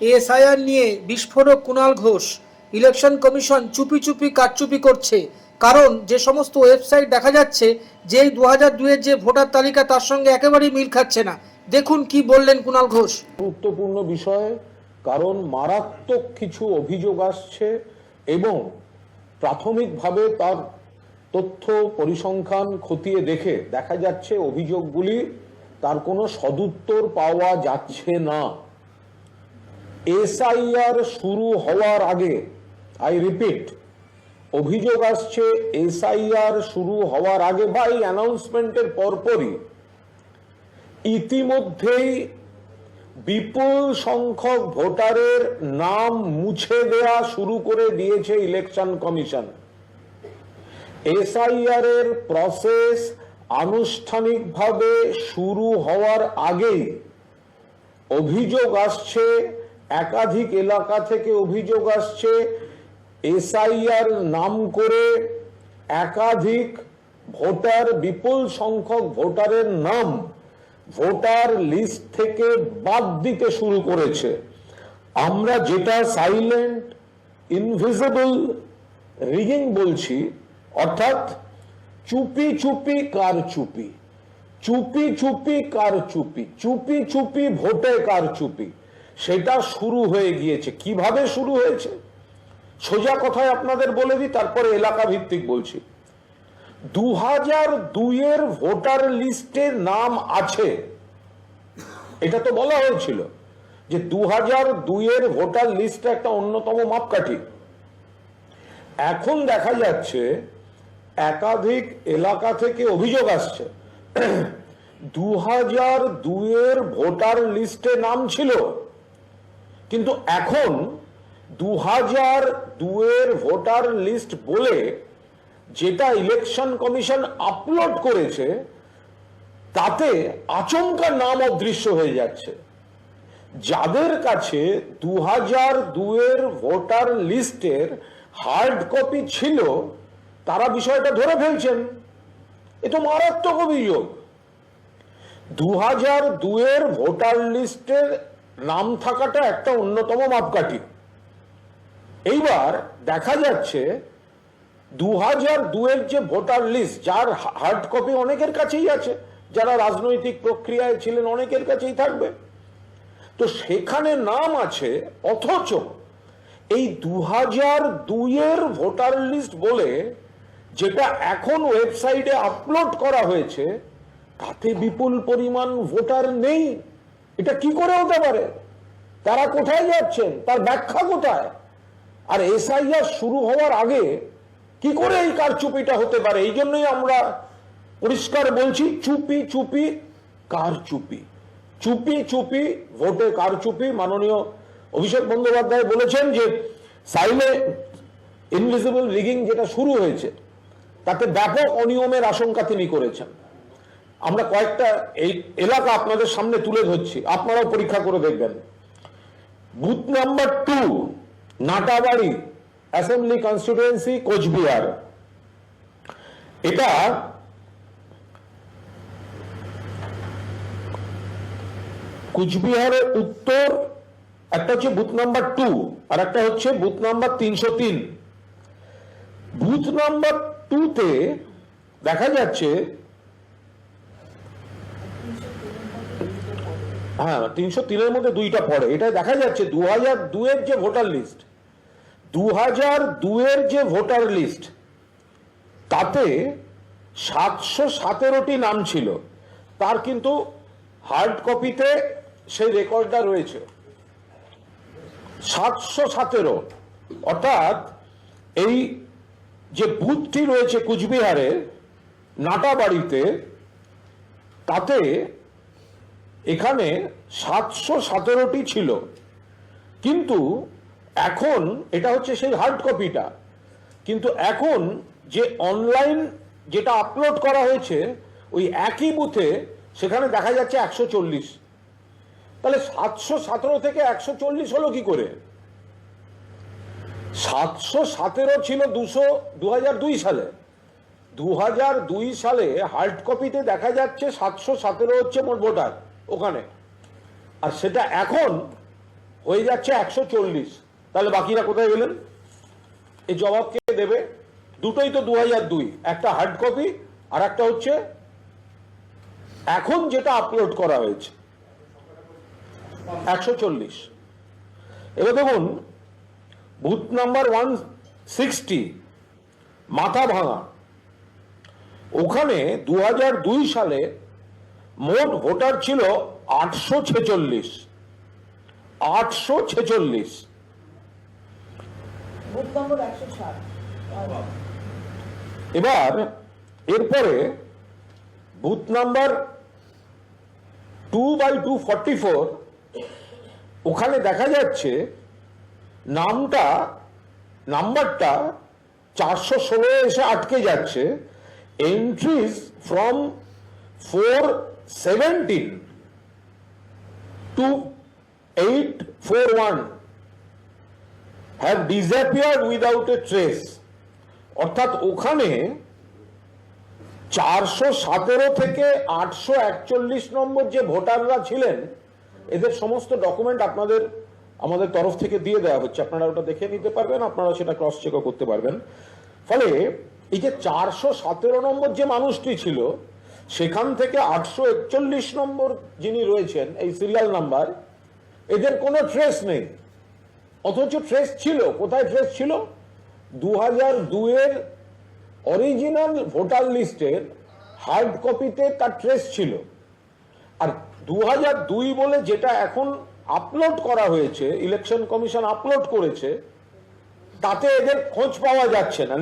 SIR নিয়ে বিস্ফোরক Kunal Ghosh. Election commission চুপি চুপি কারচুপি করছে। কারণ যে সমস্ত ওয়েবসাইট দেখা যাচ্ছে যে দু হাজার দুয়ের যে ভোটার তালিকা তার সঙ্গে একেবারেই মিল খাচ্ছে না। দেখুন কি বললেন কুণাল ঘোষ। গুরুত্বপূর্ণ বিষয়, কারণ মারাত্মক কিছু অভিযোগ আসছে এবং প্রাথমিকভাবে তার তথ্য পরিসংখ্যান খতিয়ে দেখে দেখা যাচ্ছে অভিযোগগুলি তার কোনো সদুত্তর পাওয়া যাচ্ছে না। এসআইআর শুরু হওয়ার আগে আই রিপিট অভিযোগ আসছে এসআইআর শুরু হওয়ার আগে বা এই অ্যানাউন্সমেন্টের পরপরই। ইতিমধ্যেই বিপুল সংখ্যক ভোটারের নাম মুছে দেয়া শুরু করে দিয়েছে ইলেকশন কমিশন। এসআইআর এর প্রসেস আনুষ্ঠানিকভাবে শুরু হওয়ার আগেই অভিযোগ আসছে একাধিক এলাকা থেকে অভিযোগ আসছে, এসআইআর নাম করে একাধিক ভোটার, বিপুল সংখ্যক ভোটারের নাম ভোটার লিস্ট থেকে বাদ দিতে শুরু করেছে। আমরা যেটা সাইলেন্ট ইনভিজিবল রিগিং বলছি, অর্থাৎ চুপি চুপি কার চুপি চুপি চুপি কার চুপি চুপি চুপি ভোটে কার চুপি সেটা শুরু হয়ে গিয়েছে। কীভাবে শুরু হয়েছে? সোজা কথায় আপনাদের বলে দিই, তারপরে এলাকা ভিত্তিক বলছি। দু হাজার দুইয়ের ভোটার লিস্টে নাম আছে। এটা তো বলা হয়েছিল যে দু হাজার দুইয়ের ভোটার লিস্ট একটা অন্যতম মাপকাঠি। এখন দেখা যাচ্ছে একাধিক এলাকা থেকে অভিযোগ আসছে। দু হাজার দুইয়ের ভোটার লিস্টে নাম ছিল। কিন্তু এখন দু হাজার দুয়ের ভোটার লিস্ট বলে যেটা ইলেকশন কমিশন আপলোড করেছে, তাতে আচমকা নাম অদৃশ্য হয়ে যাচ্ছে। যাদের কাছে দু হাজার দুয়ের ভোটার লিস্টের হার্ড কপি ছিল, তারা বিষয়টা ধরে ফেলছেন। এ তো মারাত্মক অভিযোগ। দু হাজার দুয়ের ভোটার লিস্টের নাম থাকাটা একটা অন্যতম মাপকাঠি। এইবার দেখা যাচ্ছে দু হাজার দুয়ের যে ভোটার লিস্ট, যার হার্ড কপি অনেকের কাছেই আছে, যারা রাজনৈতিক প্রক্রিয়ায় ছিলেন অনেকের কাছেই থাকবে। তো সেখানে নাম আছে, অথচ এই দু হাজার দুইয়ের ভোটার লিস্ট বলে যেটা এখন ওয়েবসাইটে আপলোড করা হয়েছে, তাতে বিপুল পরিমাণ ভোটার নেই। এটা কি করে হতে পারে? তারা কোথায় যাচ্ছেন? তার ব্যাখ্যা কোথায়? আর এসআইআর শুরু হওয়ার আগে কি করে এই কারচুপিটা হতে পারে? এই জন্যই আমরা পরিষ্কার বলছি, চুপি চুপি কার চুপি চুপি, ভোটে কার চুপি মাননীয় অভিষেক বন্দ্যোপাধ্যায় বলেছেন যে সাইলে ইনভিজিবল রিগিং যেটা শুরু হয়েছে, তাতে ব্যাপক অনিয়মের আশঙ্কা তিনি করেছেন। আমরা কয়েকটা এই এলাকা আপনাদের সামনে তুলে ধরছি। আপনারাও পরীক্ষা করে দেখবেন। Booth number two Natabari assembly constituency Coochbehar. এটা কুচবিহারের উত্তর, একটা হচ্ছে বুথ নাম্বার টু আর একটা হচ্ছে বুথ নাম্বার তিনশো তিন। বুথ নাম্বার টুতে দেখা যাচ্ছে হ্যাঁ তিনশো তিনের মধ্যে দুইটা পড়ে। এটা দেখা যাচ্ছে দু হাজার দুয়ের যে ভোটার লিস্ট দু হাজার দুয়ের যে ভোটার লিস্ট, তাতে সাতশো সতেরোটি নাম ছিল। তার কিন্তু হার্ড কপিতে সেই রেকর্ডটা রয়েছে। সাতশো সতেরো। অর্থাৎ এই যে বুথটি রয়েছে কুচবিহারে, নাটাবাড়িতে, তাতে এখানে সাতশো সতেরোটি ছিল। কিন্তু এখন এটা হচ্ছে সেই হার্ড কপিটা কিন্তু এখন যে অনলাইন যেটা আপলোড করা হয়েছে, ওই একই বুথে সেখানে দেখা যাচ্ছে একশো চল্লিশ। তাহলে সাতশো সতেরো থেকে একশো চল্লিশ হলো কি করে? সাতশো সতেরো ছিল দুশো দু দুই সালে। দু সালে হার্ড কপিতে দেখা যাচ্ছে সাতশো সতেরো হচ্ছে মোট ভোটার ওখানে। আর সেটা এখন হয়ে যাচ্ছে একশো চল্লিশ। তাহলে বাকিরা কোথায় গেলেন? এই জবাব কে দেবে? দুটোই তো দু দুই। একটা হার্ড কপি আর একটা হচ্ছে এখন যেটা আপলোড করা হয়েছে। একশো চল্লিশ। এবার দেখুন বুথ নাম্বার ওয়ান সিক্সটি মাথা ভাঙা। ওখানে দু সালে মোট ভোটার ছিল আটশো ছেচল্লিশ। আটশো ছেচল্লিশ। এবার এরপরে booth number two by two forty four ওখানে দেখা যাচ্ছে নামটা নাম্বারটা চারশো ষোলো এসে আটকে যাচ্ছে। Entries from four seventeen two eight four one have disappeared without a trace অর্থাৎ ওখানে চারশো সতেরো থেকে আটশো একচল্লিশ নম্বর যে ভোটাররা ছিলেন, এদের সমস্ত ডকুমেন্ট আপনাদের, আমাদের তরফ থেকে দিয়ে দেওয়া হচ্ছে। আপনারা ওটা দেখে নিতে পারবেন, আপনারা সেটা ক্রস চেকও করতে পারবেন। ফলে এই যে চারশো সতেরো নম্বর যে মানুষটি ছিল সেখান থেকে আটশো একচল্লিশ নম্বর যিনি রয়েছেন, এই সিরিয়াল নাম্বার এদের কোনো ট্রেস নেই। অথচ ট্রেস ছিল। কোথায় ট্রেস ছিল? দু হাজার দুয়ের অরিজিনাল ভোটার লিস্টের হার্ড কপিতে তার ট্রেস ছিল। আর দু হাজার দুই বলে যেটা এখন আপলোড করা হয়েছে ইলেকশন কমিশন আপলোড করেছে, তাতে এদের খোঁজ পাওয়া যাচ্ছে না।